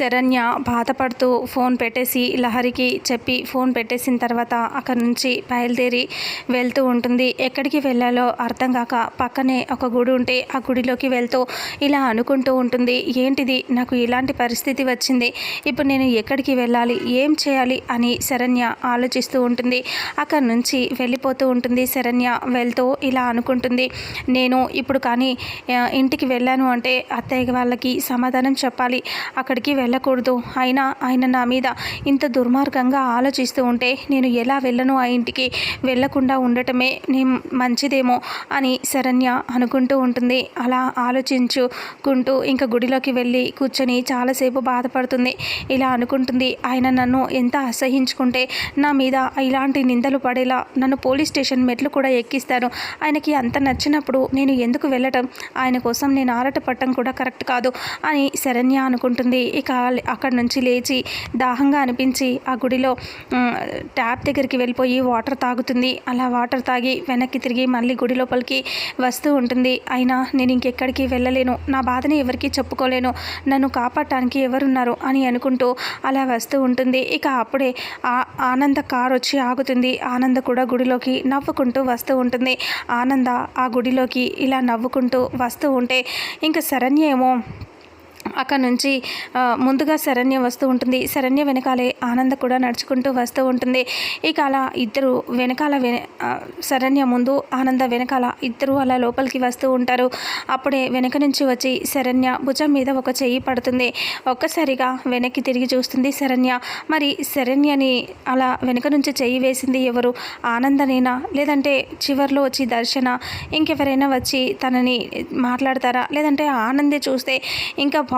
శరణ్య బాధపడుతూ ఫోన్ పెట్టేసి లహరికి చెప్పి ఫోన్ పెట్టేసిన తర్వాత అక్కడి నుంచి బయలుదేరి వెళ్తూ ఉంటుంది. ఎక్కడికి వెళ్ళాలో అర్థం కాక పక్కనే ఒక గుడి ఉంటే ఆ గుడిలోకి వెళ్తూ ఇలా అనుకుంటూ ఉంటుంది. ఏంటిది? నాకు ఇలాంటి పరిస్థితి వచ్చింది. ఇప్పుడు నేను ఎక్కడికి వెళ్ళాలి? ఏం చేయాలి? అని శరణ్య ఆలోచిస్తూ ఉంటుంది. అక్కడి నుంచి వెళ్ళిపోతూ ఉంటుంది శరణ్య. వెళ్తూ ఇలా అనుకుంటుంది. నేను ఇప్పుడు కానీ ఇంటికి వెళ్ళాను అంటే అత్తయ్య వాళ్ళకి సమాధానం చెప్పాలి. అక్కడికి వెళ్ళకూడదు. అయినా ఆయన నా మీద ఇంత దుర్మార్గంగా ఆలోచిస్తూ ఉంటే నేను ఎలా వెళ్ళను? ఆ ఇంటికి వెళ్ళకుండా ఉండటమే నేను మంచిదేమో అని శరణ్య అనుకుంటూ ఉంటుంది. అలా ఆలోచించుకుంటూ ఇంకా గుడిలోకి వెళ్ళి కూర్చొని చాలాసేపు బాధపడుతుంది. ఇలా అనుకుంటుంది ఆయన నన్ను ఎంత అసహించుకుంటే నా మీద ఇలాంటి నిందలు పడేలా నన్ను పోలీస్ స్టేషన్ మెట్లు కూడా ఎక్కిస్తాను ఆయనకి అంత నచ్చినప్పుడు నేను ఎందుకు వెళ్ళటం? ఆయన కోసం నేను ఆరాటపడటం కూడా కరెక్ట్ కాదు అని శరణ్య అనుకుంటుంది. ఇక అక్కడి నుంచి లేచి దాహంగా అనిపించి ఆ గుడిలో ట్యాప్ దగ్గరికి వెళ్ళిపోయి వాటర్ తాగుతుంది. అలా వాటర్ తాగి వెనక్కి తిరిగి మళ్ళీ గుడి లోపలికి వస్తూ ఉంటుంది. అయినా నేను ఇంకెక్కడికి వెళ్ళలేను. నా బాధని ఎవరికి చెప్పుకోలేను. నన్ను కాపాడటానికి ఎవరున్నారు అని అనుకుంటూ అలా వస్తూ ఉంటుంది. ఇక అప్పుడే ఆ ఆనంద కార్ వచ్చి ఆగుతుంది. ఆనంద కూడా గుడిలోకి నవ్వుకుంటూ వస్తూ ఉంటుంది. ఆనంద ఆ గుడిలోకి ఇలా నవ్వుకుంటూ వస్తూ ఉంటే ఇంకా శరణ్య ఏమో అక్కడ నుంచి ముందుగా శరణ్య వస్తూ ఉంటుంది. శరణ్య వెనకాలే ఆనంద కూడా నడుచుకుంటూ వస్తూ ఉంటుంది. ఇక అలా ఇద్దరు వెనకాల వెన శరణ్య ముందు ఆనంద వెనకాల ఇద్దరు అలా లోపలికి వస్తూ ఉంటారు. అప్పుడే వెనక నుంచి వచ్చి శరణ్య భుజం మీద ఒక చెయ్యి పడుతుంది. ఒక్కసారిగా వెనక్కి తిరిగి చూస్తుంది శరణ్య. మరి శరణ్యని అలా వెనక నుంచి చెయ్యి వేసింది ఎవరు? ఆనందనేనా? లేదంటే చివర్లో వచ్చి దర్శన? ఇంకెవరైనా వచ్చి తనని మాట్లాడతారా? లేదంటే ఆనందే చూస్తే ఇంకా